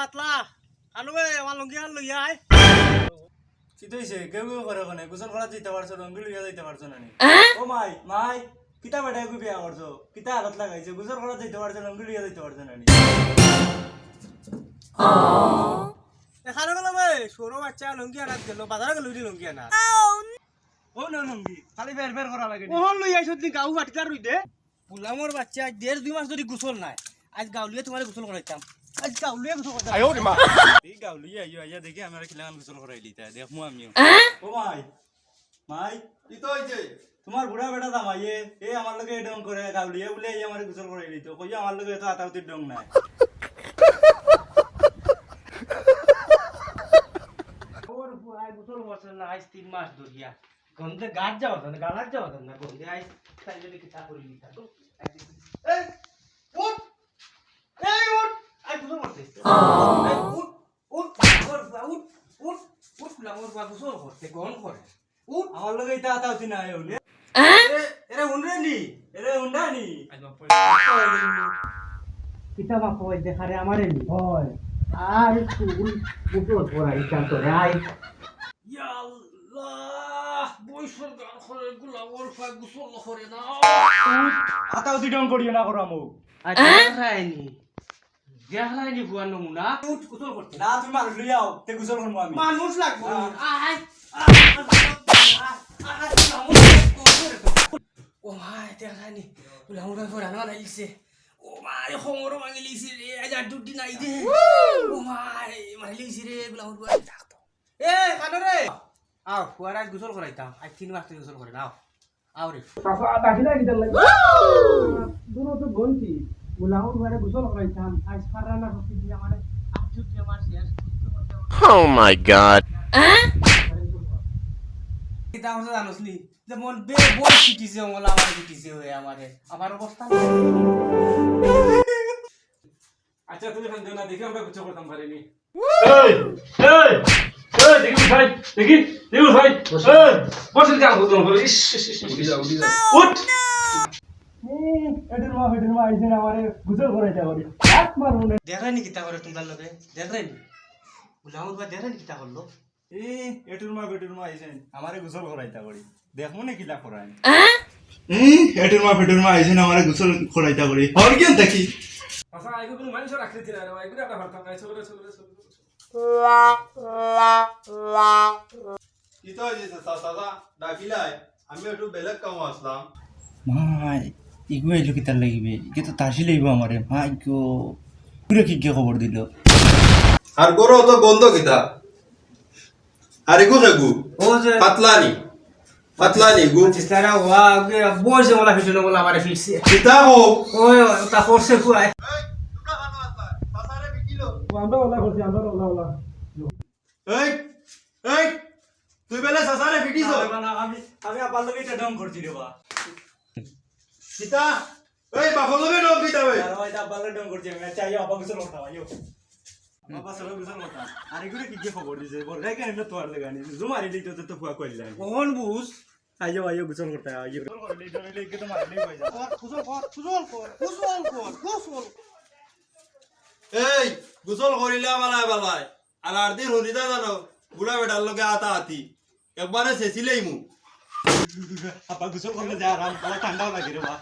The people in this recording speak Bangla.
পাতলা আনু ভাই আমার লঙ্গি আন লইয়া আয়। চিত হইছে কেউ কেউ করে কোনে গোসল করা যেতে পারছ রঙ্গি লইয়া যাইতে পারছ না নি ও মাই মাই কিতা বেটা গু বিয়া করছ কিতা আঘাত লাগাইছে গোসল করা যেতে পারছ রঙ্গি লইয়া যাইতে পারছ না এখানে গেলাম ভাই বাচ্চা লঙ্গি আনাত গেল বাজারে গেল লঙ্গি আনা। ও না রঙ্গি খালি বের বের করা লাগে নি। ওহন লই আইছ তুই গাউ ফাটিতার রই দে। পুলামর বাচ্চা আজ দেড় দুই মাস ধরে গোসল নাই আজ গাউলিয়ে তোমার গোসল করাইতাম আজ গাউলিয়ে গোসল করাইতাম এই গাউলি আইও আইয়া দেখি আমার খিলান গোসল করাইলি তা দেখমু আমিও ও মাই মাই ইতো হইছে তোমার বুড়া বেটা দামাইয়ে এ আমার লগে ডং করে গাউলিয়ে বলে এই আমার গোসল করাইলি তো কই আমার লগে তো আতাউতি ডং নাই ওর বুয়াই গোসল করছে না আজ তিন মাস ধরিয়া গন্ধে গাছ যাওয়া না গালার যাওয়া না গন্ধে আজ তাই যদি কিতা করি লিখা তো এই উঠ এই উঠ আমার লগে এটা এরে উনরে নি এরে উন্ডা নি কিতা বাপ হয় দেখারে আমারে নি হয় আর তুই গোসল করা ইচ্ছা তোরে আই ইয়া আল্লাহ বৈশর গান করে গুলামর ফা গোসল করে না আতাউতি ডং করিও না করা মোক আর দেখায়নি দেখায়নি বুয়া নমুনা গোসল করতে। না তুমি মানুষ লই আও তে গোসল করব আমি। মানুষ লাগবো। আয় ও মাই দেখায়নি গুলামর ফা রানা লাগিছে ও মাই খমরও ভাঙি লিছে রে আজ আর দুটি নাই দে। ও মাই মারি লিছে রে গুলামর ফা ডাকতো এ কানো রে! আও ফুয়ার আজ গোসল করাইতাম। আজ তিন মাস থেকে গোসল করে নাও আও। রে। দাখিলা কিতার লাগে দুনো তো গন্তি। গুলামর ঘরে গোসল করাইতাম। আজ ফারানা হতে দিয়ে আমার? আজু দিয়ে শেষ। Oh my god. কিতা হচ্ছে জানোসনি যেমন বে বই পিটিছে ওলা আমার পিটিছে হয়ে আমারে। আমার অবস্থা আচ্ছা তুমি খান না দেখি আমরা কিছু করতাম পারিনি এই এই এই দেখি ভাই দেখি দেখি ভাই এই বসে কাম করতে হবে ইস ইস, ইস, উঠি। না কিতা করে তোমার লগে? গুলামত বা কিতা করল? এটুর মা মা আইছেন আমারে গোসল করাইতে না কিলা করাই এটুর মা ফেটুর মা আইছেন আমারে গোসল করাইতা করি হর কেন দেখি আচ্ছা আইগো কোনো মানুষ রাখতে না রে ভাই। গুড়া ভাত খাই চলে চলে চলে ইতো হইছে সাসা দাখিলাই আমি একটু বেলেগ কাম আসলাম। মাই ইগু আইলো কিতার লাগিবে ইকে তো তাসি লইব আমারে। মা ইগো পুরো কি কে খবর দিল? আর গরো তো গন্ধ কিতা? আর এগু খেগু ও যে পাতলানি। পাতলানি গু। চিস্তারা ওয়া বইছে ওলা ফিটলো ওলা আমারে ফিটছে কিতা ওই তা করছে পুরাই। আমরা ওলা করছি আমরা ওলা ওলা। এই এই তুই বেলে সাসারে ফিটিস আমি আমি লগে এটা ডং করছি রে বা। কিতা এই বাপর লগে নক দিতা বে আর ওই আবার লগে ডং করছি আমি। চাই আবার গোসল করতাম আইও। আমার পাশে লগে গোসল করতাম আর এগুলো কি কে খবর দিছে? বল রে কেন তো আর লাগানি জুমারি দিতে তো তো ফুয়া কইলাই কোন বুঝ। আইও আইও গোসল করতে আইও। গোসল করলে ডরে কে তো মারলেই কই যা গোসল কর গোসল কর গোসল কর গোসল এই গোসল করিলে বালাই বালাই আর আর দিন হরিদা জানো বুড়া বেটার লগে আতা আতি একবারে শেষিলেই মু। আবার গোসল করলে যা আরাম ঠান্ডাও লাগে রে বা